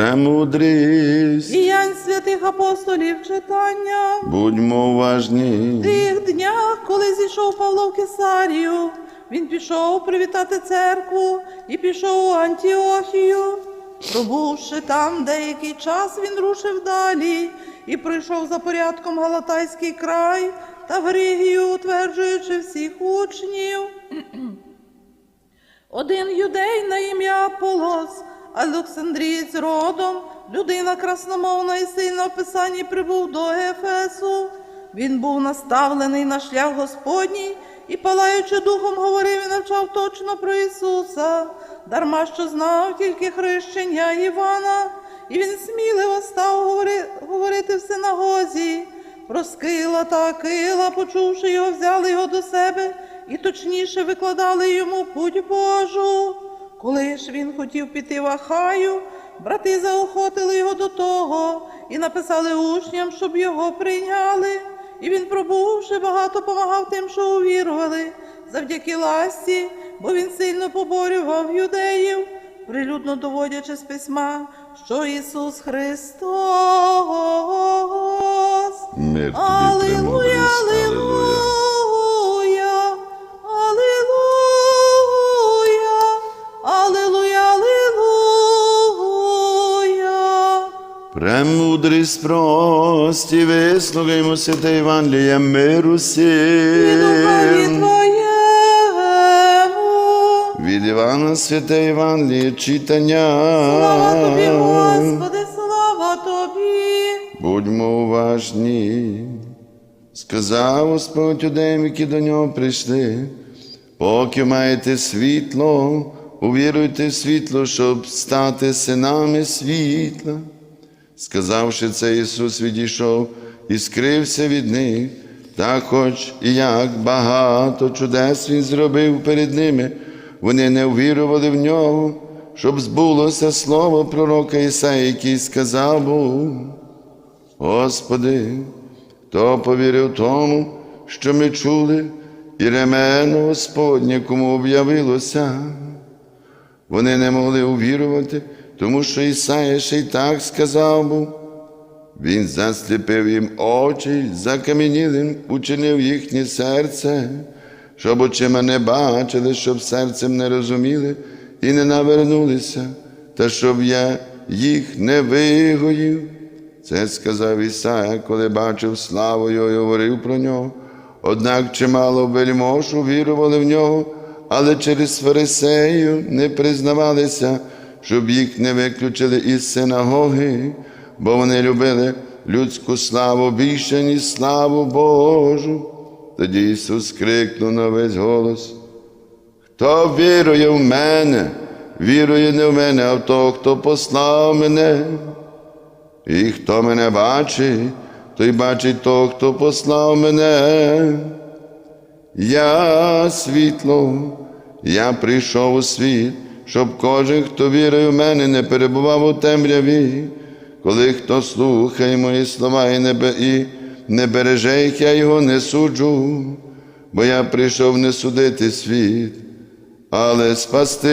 премудрість. Діянь святих апостолів читання. Будьмо уважні. В тих днях, коли зійшов Павло в Кесарію, він пішов привітати церкву і пішов у Антіохію. Пробувши там деякий час, він рушив далі і прийшов за порядком Галатайський край та Григію, утверджуючи всіх учнів. Один юдей на ім'я Аполос, Олександрієць родом, людина красномовна і сильно в писанні прибув до Ефесу. Він був наставлений на шлях Господній і, палаючи духом, говорив і навчав точно про Ісуса, дарма що знав тільки хрещення Івана, і він сміливо став говори- говорити в синагозі. Про Скила та Акила, почувши його, взяли його до себе і точніше викладали йому путь Божу. Коли ж він хотів піти в Ахаю, брати заохотили його до того і написали учням, щоб його прийняли. І він, пробувши, багато помагав тим, що увірували, завдяки ласті, бо він сильно поборював юдеїв, прилюдно доводячи з письма, що Ісус Христос. Мир тобі, Премудрість прості, вислухаймо святе Євангеліє миру. Твоєму. Від Івана святе Євангеліє читання. Слава тобі, Господи, слава тобі. Будьмо уважні. Сказав Господь юдеям, які до нього прийшли. Поки маєте світло, увіруйте в світло, щоб стати синами світла. Сказавши це, Ісус відійшов і скрився від них, та хоч і як багато чудес Він зробив перед ними, вони не ввірували в нього, щоб збулося слово пророка Ісаї, який сказав був. Господи, хто повірив тому, що ми чули, і ремено Господнє, кому об'явилося. Вони не могли увірувати, тому що Ісая ще й так сказав був. Він засліпив їм очі, закам'янілим учинив їхнє серце, щоб очима не бачили, щоб серцем не розуміли і не навернулися, та щоб я їх не вигоїв. Це сказав Ісая, коли бачив славу його і говорив про нього. Однак чимало вельмож увірували в нього, але через фарисеїв не признавалися, щоб їх не виключили із синагоги, бо вони любили людську славу більше, ніж славу Божу. Тоді Ісус крикнув на весь голос. Хто вірує в мене, вірує не в мене, а в того, хто послав мене. І хто мене бачить, той бачить того, хто послав мене. Я світло, я прийшов у світ, щоб кожен, хто вірує в мене, не перебував у темряві. Коли хто слухає мої слова і не, і не береже їх, я його не суджу, бо я прийшов не судити світ, але спасти